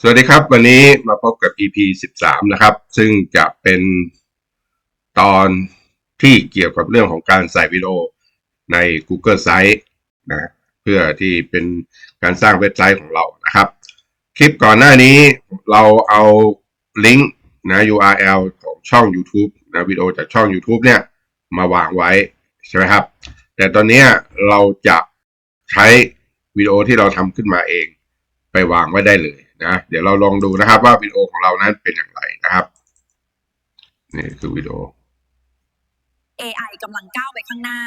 สวัสดีครับ วันนี้มาพบกับ EP 13 นะครับ ซึ่งจะเป็นตอนที่เกี่ยวกับเรื่องของการใส่วิดีโอใน Google Site นะเพื่อที่เป็นการสร้างเว็บไซต์ของเรานะครับ คลิปก่อนหน้านี้เราเอาลิงก์นะ URL ของช่อง YouTube นะวิดีโอจากช่อง YouTube เนี่ยมาวางไว้ใช่ไหมครับ แต่ตอนนี้เราจะใช้วิดีโอที่เราทำขึ้นมาเอง ไปวางไว้ได้เลย นะเดี๋ยวเราลองดูนะครับว่าวิดีโอของเรานั้นเป็นอย่างไรนะครับนี่คือวิดีโอ AI กำลังก้าวไปข้างหน้า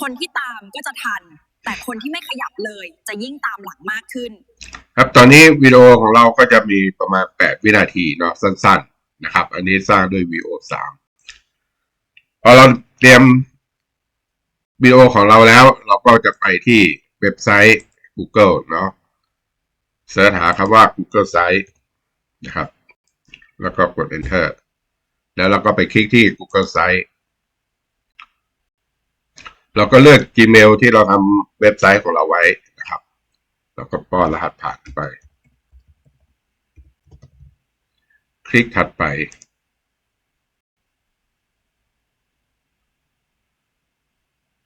คนที่ตามก็จะทัน แต่คนที่ไม่ขยับเลยจะยิ่งตามหลังมากขึ้น ครับตอนนี้วิดีโอของเราก็จะมีประมาณ 8 วินาทีเนาะสั้น ๆนะครับ อันนี้สร้างด้วย VO 3พอเราเตรียมวิดีโอของเราแล้ว เราก็จะไปที่เว็บไซต์ Google เนาะ เสิร์ชหาคำว่า Google Site นะครับ แล้วก็กด Enter แล้วเราก็ไปคลิกที่ Google Site เราก็เลือก Gmail ที่เราทำเว็บไซต์ของเราไว้นะครับ แล้วก็ป้อนรหัสผ่านไป คลิกถัดไป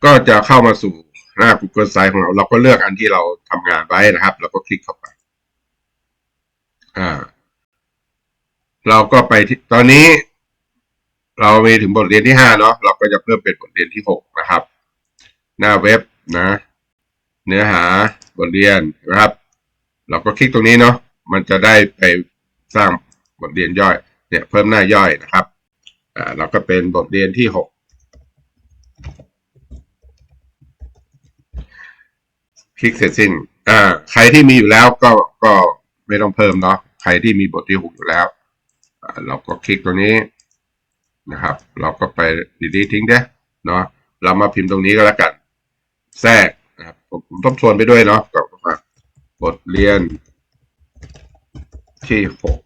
ก็จะเข้ามาสู่หน้า Google Site ของเรา เราก็เลือกอันที่เราทำงานไว้นะครับ แล้วก็คลิกเข้าไป อ่า เราก็ไปที่ตอนนี้ เรามีถึงบทเรียนที่ห้าเนาะเราก็จะเพิ่มเป็นบทเรียนที่หกนะครับ หน้าเว็บนะ เนื้อหาบทเรียนนะครับ เราก็คลิกตรงนี้เนาะมันจะได้ไปสร้างบทเรียนย่อย เนี่ย เพิ่มหน้าย่อยนะครับอ่าเราก็เป็นบทเรียนที่หกคลิกเสร็จสิ้นอ่าใครที่มีอยู่แล้วก็ก็ ไม่ต้องเพิ่มเนาะใครที่มีบทที่หกอยู่แล้ว เราก็คลิกตรงนี้นะครับ เราก็ไป delete ทิ้งเด้เนาะเรามาพิมพ์ตรงนี้ก็แล้วกัน แทรกนะครับผมผมทบทวนไปด้วยเนาะกับว่าบทเรียนที่หก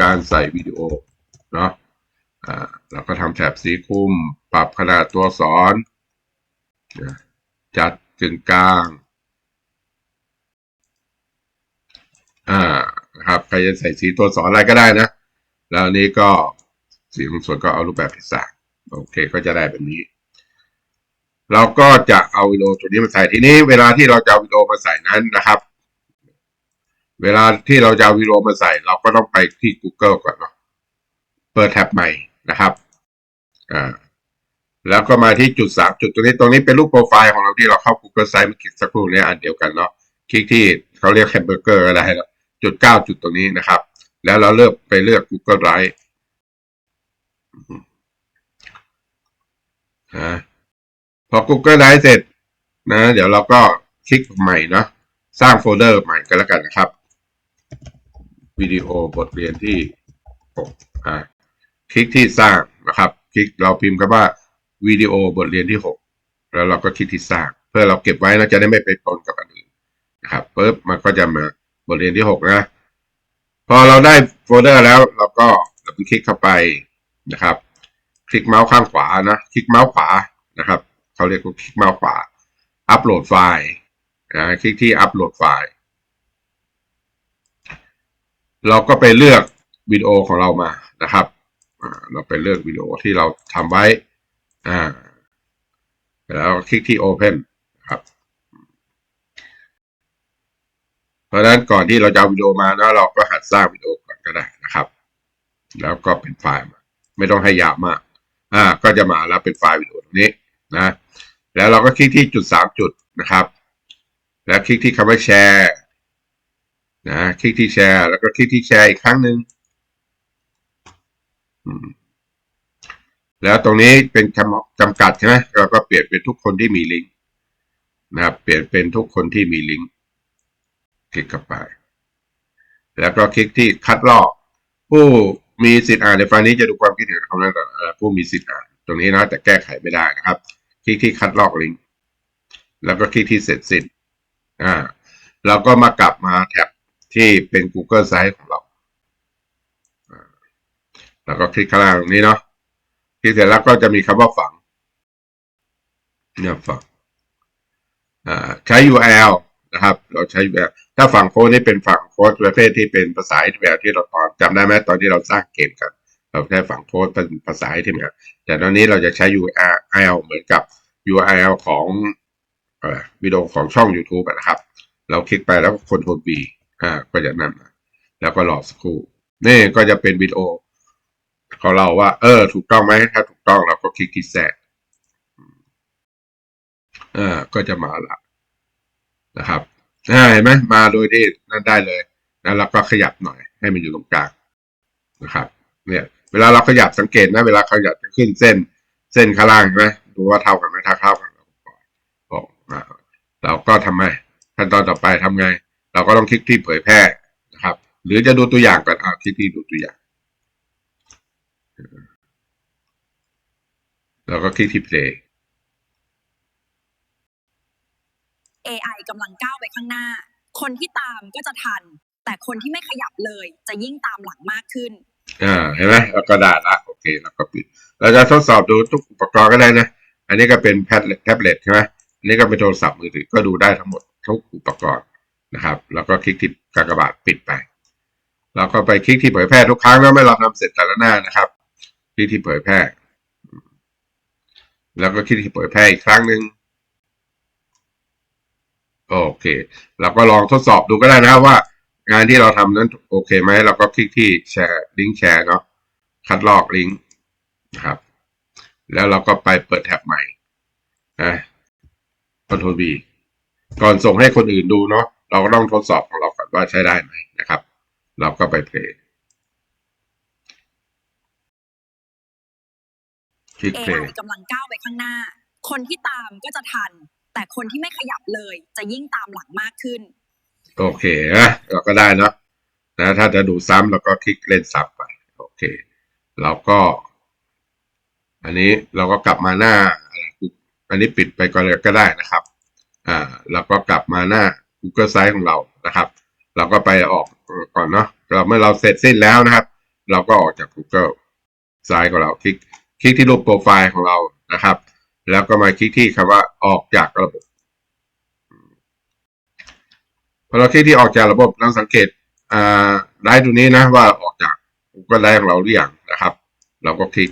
การใส่วิดีโอเนาะอ่าเราก็ทำแถบสีคลุม ปรับขนาดตัวสอนจัดกึ่งกลาง อ่านะครับใครจะใส่สีตัวสอนอะไรก็ได้นะ แล้วนี้ก็สีของส่วนก็เอารูปแบบที่สาโอเคก็จะได้แบบนี้ เราก็จะเอาวิดีโอตัวนี้มาใส่ทีนี้ เวลาที่เราจะเอาวิดีโอมาใส่นั้นนะครับ เวลาที่เราจะเอาวิดีโอมาใส่ เราก็ต้องไปที่ Google ก่อนเนาะเปิดแท็บใหม่นะครับอ่าแล้วก็มาที่จุดสามจุดตรงนี้ตรงนี้เป็นรูปโปรไฟล์ของเราที่เราเข้า Google Site เมื่อกี้สักครู่เนี้อันเดียวกันเนาะคลิกที่เขาเรียกแฮมเบอร์เกอร์อะไรแล้ว จุดเก้าจุดตรงนี้นะครับ แล้วเราเลือกไปเลือก Google Drive พอ Google Drive เสร็จนะ เดี๋ยวเราก็คลิกใหม่เนาะสร้างโฟลเดอร์ใหม่ก็แล้วกันนะครับวิดีโอบทเรียนที่หกอ่าคลิกที่สร้างนะครับ คลิกเราพิมพ์คำว่าวิดีโอบทเรียนที่หกแล้วเราก็คลิกที่สร้าง เพื่อเราเก็บไว้เราจะได้ไม่ไปปนกับอันอื่นนะครับปุ๊บมันก็จะมา บทเรียนที่หกนะ พอเราได้โฟลเดอร์แล้วเราก็เราไปคลิกเข้าไปนะครับ คลิกเมาส์ข้างขวานะคลิกเมาส์ขวานะครับเขาเรียกว่าคลิกเมาส์ขวา อัปโหลดไฟล์นะคลิกที่อัปโหลดไฟล์ เราก็ไปเลือกวิดีโอของเรามานะครับเราไปเลือกวิดีโอที่เราทำไว้อ่าแล้วคลิกที่ Open ครับ เพราะฉะนั้นก่อนที่เราจะเอาวิดีโอมานะเราก็หัดสร้างวิดีโอก่อนก็ได้นะครับ แล้วก็เป็นไฟล์มาไม่ต้องให้ยาวมากอ่าก็จะมาแล้วเป็นไฟล์วิดีโอตรงนี้นะ แล้วเราก็คลิกที่จุดสามจุดนะครับ แล้วคลิกที่คำว่าแชร์นะคลิกที่แชร์ แล้วก็คลิกที่แชร์อีกครั้งหนึ่งแล้วตรงนี้เป็นคำจำกัดใช่ไหมเราก็เปลี่ยนเป็นทุกคนที่มีลิงก์นะครับ เปลี่ยนเป็นทุกคนที่มีลิงก์ คลิกเข้าไป แล้วก็คลิกที่คัดลอก ผู้มีสิทธิ์อ่านในไฟล์นี้จะดูความคิดเห็นของนั้นก่อผู้มีสิทธิ์อ่าน ตรงนี้นะแต่แก้ไขไม่ได้นะครับ คลิกที่คัดลอกลิงก์แล้วก็คลิกที่เสร็จสิ้นอ่าเราก็มากลับมาแท็บที่เป็น Google Site ของเราแล้วก็คลิกข้างล่างตรงนี้เนาะคลิกเสร็จแล้วก็จะมีคำว่าฝังเนี่ยฝังอ่าใช้ URL นะครับ เราใช้แบบ ถ้าฝั่งโค้ดนี่เป็นฝั่งโค้ดประเภทที่เป็นภาษาแบบที่เราตอนจำได้ไหมตอนที่เราสร้างเกมกัน เราใช้ฝั่งโค้ดเป็นภาษาที่แบบแต่ตอนนี้เราจะใช้ URL เหมือนกับ URL ของวิดีโอของช่อง YouTube นะครับ เราคลิกไปแล้วค Ctrl V อ่าก็จะนำมาแล้วก็รอสักครู่นี่ก็จะเป็นวิดีโอของเราว่า เออ ถูกต้องไหมถ้าถูกต้องเราก็คลิกที่แทรกอ่าก็จะมาละ นะครับเห็นไหมมาโดยที่นั่นได้เลยแล้วเราก็ขยับหน่อยให้มันอยู่ตรงกลางนะครับ เนี่ย เวลาเราขยับสังเกตนะเวลาขยับจะขึ้นเส้น เส้นข้างล่างใช่ไหมดูว่าเท่ากันไหมถ้าเท่ากันเราก็ปล่อยบอกอ่าเราก็ทำไงขั้นตอนต่อไปทำไง เราก็ต้องคลิกที่เผยแพร่นะครับ หรือจะดูตัวอย่างก่อนอ่าคลิกที่ดูตัวอย่างเราก็คลิกที่ play AI กำลังก้าวไปข้างหน้า คนที่ตามก็จะทัน แต่คนที่ไม่ขยับเลยจะยิ่งตามหลังมากขึ้นอ่าเห็นไหมเราก็ได้ละโอเคเราก็ปิด เราจะทดสอบดูทุกอุปกรณ์ก็ได้นะ อันนี้ก็เป็นแพดแท็บเล็ตใช่ไหมอันนี้ก็เป็นโทรศัพท์มือถือก็ดูได้ทั้งหมดทุกอุปกรณ์นะครับ แล้วก็คลิกที่กากบาทปิดไปเราก็ไปคลิกที่เผยแพร่ทุกครั้งแล้วไม่เราทำเสร็จแต่ละหน้านะครับ คลิกที่เผยแพร่ แล้วก็คลิกที่เผยแพร่อีกครั้งหนึ่ง โอเค เราก็ลองทดสอบดูก็ได้นะว่า งานที่เราทำนั้นโอเคไหมเราก็คลิกที่แชร์ลิงก์แชร์เนาะคัดลอกลิงก์นะครับ แล้วเราก็ไปเปิดแท็บใหม่นะคอนโทรล V ก่อนส่งให้คนอื่นดูเนาะเราก็ต้องทดสอบของเราก่อนว่าใช้ได้ไหมนะครับ เราก็ไปเพลย์คลิกเพลย์กำลังก้าวไปข้างหน้า คนที่ตามก็จะทัน แต่คนที่ไม่ขยับเลย จะยิ่งตามหลังมากขึ้น โอเคนะเราก็ได้นะนะถ้าจะดูซ้ำเราก็คลิกเล่นซ้ำไป โอเค เราก็ อันนี้เราก็กลับมาหน้า อันนี้ปิดไปก่อนเลยก็ได้นะครับ อ่าเราก็กลับมาหน้า Google Site ของเรานะครับ เราก็ไปออกก่อนเนาะเราเมื่อเราเสร็จสิ้นแล้วนะครับ เราก็ออกจาก Google Site ของเราคลิกคลิกที่รูปโปรไฟล์ของเรานะครับ แล้วก็มาคลิกที่คำว่าออกจากระบบ พอเราคลิกที่ออกจากระบบเราสังเกตไลน์ตัวนี้นะว่าออกจาก Google Drive ของเราหรือยังนะครับ เราก็คลิก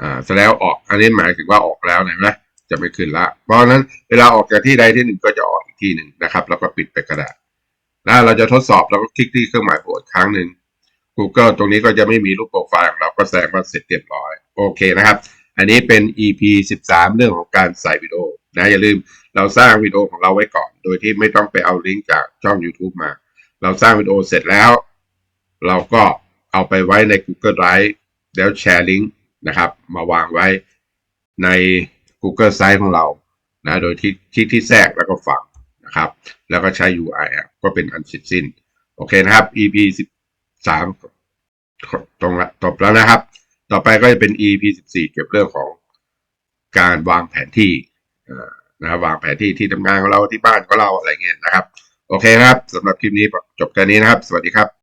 อ่าเสร็จแล้วออกอันนี้หมายถึงว่าออกแล้วเห็นไหมจะไม่ขึ้นละ เพราะฉะนั้นเวลาออกจากที่ใดที่หนึ่งก็จะออกอีกที่หนึ่งนะครับ แล้วก็ปิดไปกระดาษแล้วเราจะทดสอบเราก็คลิกที่เครื่องหมายบวกครั้งหนึ่ง Google ตรงนี้ก็จะไม่มีรูปโปรไฟล์ของเราก็แสดงว่าเสร็จเรียบร้อย โอเคนะครับ อันนี้เป็น EP 13 เรื่องของการใส่วิดีโอนะอย่าลืมเราสร้างวิดีโอของเราไว้ก่อน โดยที่ไม่ต้องไปเอาลิงก์จากช่อง YouTube มา เราสร้างวิดีโอเสร็จแล้ว เราก็เอาไปไว้ใน Google Drive แล้วแชร์ลิงก์นะครับมาวางไว้ใน Google Site ของเรานะโดยที่ที่ที่แทรกแล้วก็ฝังนะครับ แล้วก็ใช้ URL ก็เป็นอันเสร็จสิ้น โอเคนะครับ EP 13 ตรงละจบแล้วนะครับ ต่อไปก็จะเป็น EP 14 เกี่ยวกับเรื่องของการวางแผนที่นะครับวางแผนที่ที่ทำงานของเราที่บ้านของเราอะไรเงี้ยนะครับ โอเคครับสำหรับคลิปนี้จบแค่นี้นะครับ สวัสดีครับ